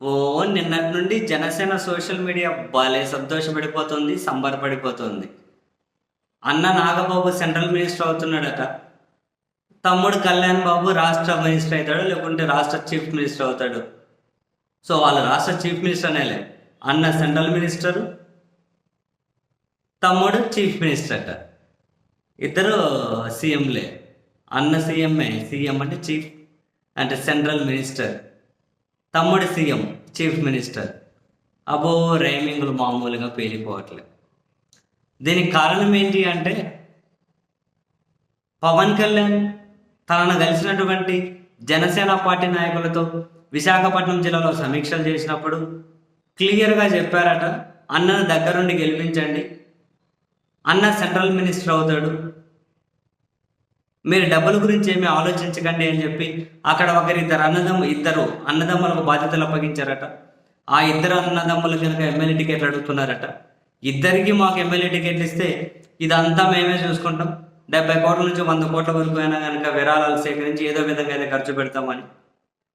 ఓ నిన్నటి నుండి Janasena social media భలే సంతోషపడిపోతుంది సంబరపడిపోతుంది. అన్న నాగబాబు సెంట్రల్ మినిస్టర్ అవుతున్నాడట. తమ్ముడు కళ్యాణ్ బాబు రాష్ట్ర మినిస్టర్ అవుతాడు లేకుంటే రాష్ట్ర చీఫ్ మినిస్టర్ అవుతాడు. సో వాళ్ళ రాష్ట్ర చీఫ్ మినిస్టర్ అనేలే. అన్న సెంట్రల్ మినిస్టరు తమ్ముడు చీఫ్ మినిస్టర్ అట ఇద్దరు సీఎంలే. అన్న సీఎంఏ సీఎం అంటే చీఫ్ అంటే సెంట్రల్ మినిస్టర్. తమ్ముడు సీఎం చీఫ్ మినిస్టర్. అబో రైమింగ్లు మామూలుగా పేలిపోవట్లే. దీనికి కారణం ఏంటి అంటే పవన్ కళ్యాణ్ తనను కలిసినటువంటి జనసేన పార్టీ నాయకులతో విశాఖపట్నం జిల్లాలో సమీక్షలు చేసినప్పుడు క్లియర్గా చెప్పారట అన్నను దగ్గరుండి గెలిపించండి అన్న సెంట్రల్ మినిస్టర్ అవుతాడు మీరు డబ్బుల గురించి ఏమీ ఆలోచించకండి అని చెప్పి అక్కడ ఒకరి ఇద్దరు అన్నదమ్ము ఇద్దరు అన్నదమ్ములకు బాధ్యతలు అప్పగించారట. ఆ ఇద్దరు అన్నదమ్ములు కనుక ఎమ్మెల్యే టికెట్లు అడుగుతున్నారట. ఇద్దరికి మాకు ఎమ్మెల్యే టికెట్లు ఇస్తే ఇదంతా మేమే చూసుకుంటాం. డెబ్బై కోట్ల నుంచి వంద కోట్ల వరకు అయినా కనుక విరాళాలు సేకరించి ఏదో విధంగా అయితే ఖర్చు పెడతామని.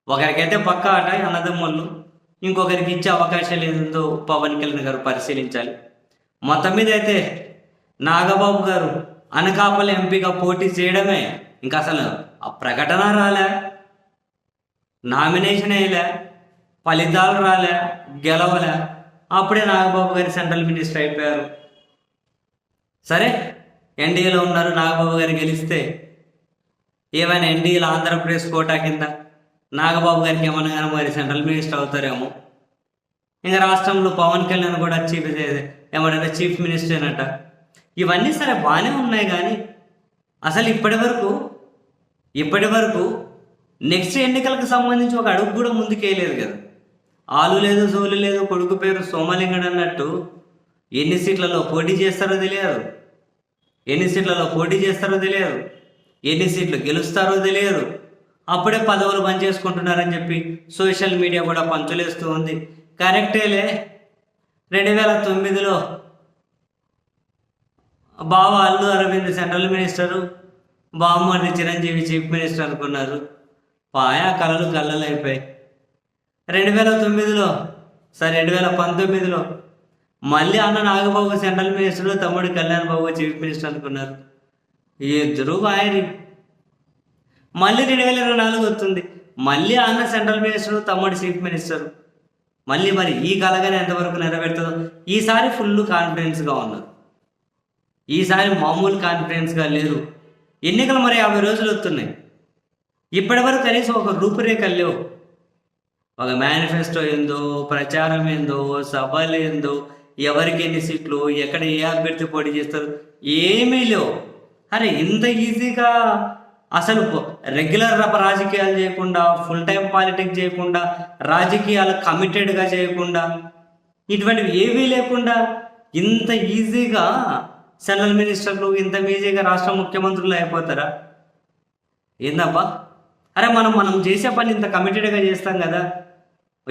ఒకరికైతే పక్క ఆట అన్నదమ్ముళ్ళు. ఇంకొకరికి ఇచ్చే అవకాశాలు ఏందో పవన్ కళ్యాణ్ గారు పరిశీలించాలి. మొత్తం మీద అయితే నాగబాబు గారు అనకాపల్లి ఎంపీగా పోటీ చేయడమే ఇంకా అసలు ఆ ప్రకటన రాలే. నామినేషన్ వేయలే. ఫలితాలు రాలే. గెలవలే. అప్పుడే నాగబాబు గారి సెంట్రల్ మినిస్టర్ అయిపోయారు. సరే ఎన్డీఏలో ఉన్నారు నాగబాబు గారు గెలిస్తే ఏమైనా ఎన్డీఏలో ఆంధ్రప్రదేశ్ కోటా కింద నాగబాబు గారికి ఏమన్నా కానీ మరి సెంట్రల్ మినిస్టర్ అవుతారేమో. ఇంకా రాష్ట్రంలో పవన్ కళ్యాణ్ కూడా చీఫ్ ఏమంటారు చీఫ్ మినిస్టర్ అనట ఇవన్నీ సరే బాగానే ఉన్నాయి కానీ అసలు ఇప్పటి వరకు ఇప్పటి వరకు నెక్స్ట్ ఎన్నికలకు సంబంధించి ఒక అడుగు కూడా ముందుకేయలేదు కదా. ఆలు లేదు సోలు లేదు కొడుకు పేరు సోమలింగడు అన్నట్టు ఎన్ని సీట్లలో పోటీ చేస్తారో తెలియదు. ఎన్ని సీట్లలో పోటీ చేస్తారో తెలియదు. ఎన్ని సీట్లు గెలుస్తారో తెలియదు. అప్పుడే పదవులు పనిచేసుకుంటున్నారని చెప్పి సోషల్ మీడియా కూడా పంచులేస్తూ ఉంది. కరెక్టేలే. రెండు వేల తొమ్మిదిలో బావ అల్లు అరవింద్ సెంట్రల్ మినిస్టరు బామ్మర్ది చిరంజీవి చీఫ్ మినిస్టర్ అనుకున్నారు. పాయా కళలు కళ్ళలు అయిపోయాయి రెండు వేల తొమ్మిదిలో సరే రెండు వేల పంతొమ్మిదిలో మళ్ళీ అన్న నాగబాబు సెంట్రల్ మినిస్టర్ తమ్ముడు కళ్యాణ్ బాబు చీఫ్ మినిస్టర్ అనుకున్నారు. ఇద్దరు ఆయన మళ్ళీ రెండు వేల ఇరవై నాలుగు వస్తుంది. మళ్ళీ అన్న సెంట్రల్ మినిస్టర్ తమ్ముడు చీఫ్ మినిస్టర్. మళ్ళీ మరి ఈ కలగానే ఎంతవరకు నెరవేరుతుందో ఈసారి ఫుల్ కాన్ఫిడెన్స్గా ఉన్నారు. ఈసారి మామూలు కాన్ఫిడెన్స్గా లేరు. ఎన్నికలు మరి యాభై రోజులు వస్తున్నాయి. ఇప్పటి వరకు కనీసం ఒక రూపురేఖ లేవు. ఒక మేనిఫెస్టో ఏందో ప్రచారం ఏందో సభలు ఏందో ఎవరికి ఎన్ని సీట్లు ఎక్కడ ఏ అభ్యర్థి పోటీ చేస్తారు ఏమీ లేవు. అరే ఇంత ఈజీగా అసలు రెగ్యులర్ రాజకీయాలు చేయకుండా ఫుల్ టైం పాలిటిక్స్ చేయకుండా రాజకీయాలు కమిటెడ్గా చేయకుండా ఇటువంటివి ఏవీ లేకుండా ఇంత ఈజీగా సెంట్రల్ మినిస్టర్లు ఇంత ఈజీగా రాష్ట్ర ముఖ్యమంత్రులు అయిపోతారా? ఏందబ్బా? అరే మనం మనం చేసే పని ఇంత కమిటెడ్గా చేస్తాం కదా.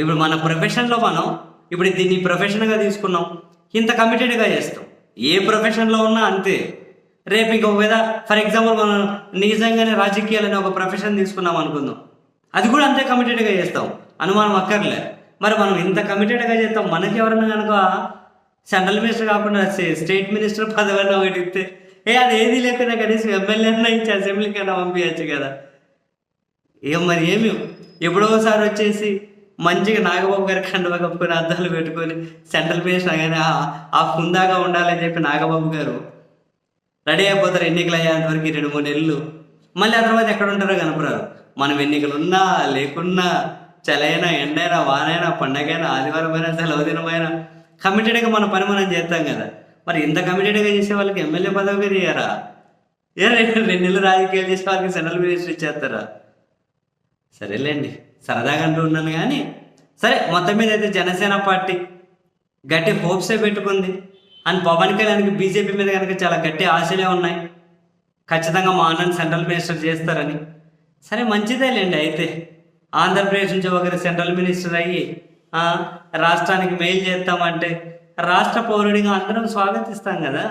ఇప్పుడు మన ప్రొఫెషన్లో మనం ఇప్పుడు దీన్ని ప్రొఫెషన్గా తీసుకున్నాం. ఇంత కమిటెడ్గా చేస్తాం. ఏ ప్రొఫెషన్లో ఉన్నా అంతే. రేపు ఇంకొక విధ ఫర్ ఎగ్జాంపుల్ మనం నిజంగానే రాజకీయాలని ఒక ప్రొఫెషన్ తీసుకున్నాం అనుకుందాం. అది కూడా అంతే కమిటెడ్గా చేస్తాం. అనుమానం అక్కర్లే. మరి మనం ఇంత కమిటెడ్గా చేస్తాం మనకి ఎవరైనా కనుక సెంట్రల్ మినిస్టర్ కాకుండా స్టేట్ మినిస్టర్ పదవన్న ఒకటి ఇస్తే ఏ అది ఏది లేకుండా కనీసం ఎమ్మెల్యే అన్న ఇచ్చి అసెంబ్లీకైనా పంపించచ్చు కదా. ఏం మరి ఏమి? ఎప్పుడోసారి వచ్చేసి మంచిగా నాగబాబు గారి కండవ కప్పుకొని అద్దాలు పెట్టుకొని సెంట్రల్ మినిస్టర్ కానీ ఆ హుందాగా ఉండాలని చెప్పి నాగబాబు గారు రెడీ అయిపోతారు ఎన్నికలు అయ్యేంత వరకు రెండు మూడు నెలలు. మళ్ళీ ఆ తర్వాత ఎక్కడ ఉంటారో కనపడరు. మనం ఎన్నికలు ఉన్నా లేకున్నా చలైనా ఎండైనా వానైనా పండగైనా ఆదివారమైనా సెలవు దినమైనా కమిటెడ్గా మన పని మనం చేస్తాం కదా. మరి ఇంత కమిటెడ్గా చేసే వాళ్ళకి ఎమ్మెల్యే పదవి కూడా ఇయ్యారా? ఏ రెండు నెలలు రాజకీయాలు చేసే వాళ్ళకి సెంట్రల్ మినిస్టర్ ఇచ్చేస్తారా? సరేలేండి సరదాగా అంటూ ఉన్నాను కానీ సరే మొత్తం మీద అయితే జనసేన పార్టీ గట్టి హోప్సే పెట్టుకుంది. అండ్ పవన్ కళ్యాణ్కి బీజేపీ మీద కనుక చాలా గట్టి ఆశలే ఉన్నాయి. ఖచ్చితంగా మా అన్నని సెంట్రల్ మినిస్టర్ చేస్తారని. సరే మంచిదేలేండి అయితే. ఆంధ్రప్రదేశ్ నుంచి ఒకరు సెంట్రల్ మినిస్టర్ అయ్యి రాష్ట్రానికి మెయిల్ చేస్తామంటే రాష్ట్ర పౌరుడిగా అందరం స్వాగతిస్తాం కదా?